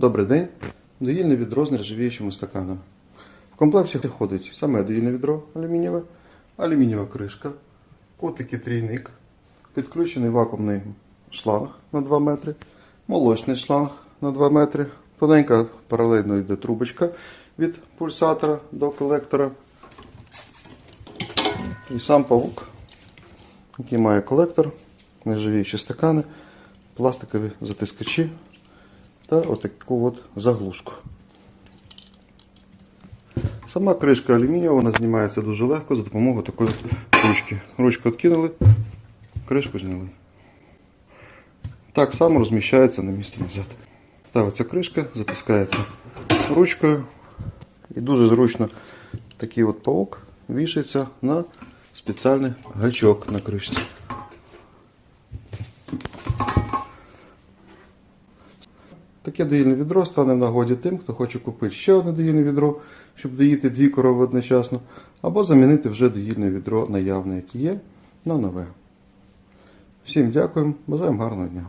Добрий день. Доїльне відро з нержавіючими стаканами. В комплекті входить саме доїльне відро алюмінієве, алюмінієва кришка, котики трійник, підключений вакуумний шланг на 2 метри, молочний шланг на 2 метри, тоненька паралельно йде трубочка від пульсатора до колектора. І сам павук, який має колектор, нержавіючі стакани, пластикові затискачі та отаку от заглушку. Сама кришка алюмінієва, вона знімається дуже легко за допомогою такої ручки. Ручку відкинули, кришку зняли. Так само розміщається на місці назад. Ставиться кришка, затискається ручкою. І дуже зручно такий от паук вішається на спеціальний гачок на кришці. Таке доїльне відро стане в нагоді тим, хто хоче купити ще одне доїльне відро, щоб доїти дві корови одночасно, або замінити вже доїльне відро наявне, яке є, на нове. Всім дякуємо, бажаємо гарного дня.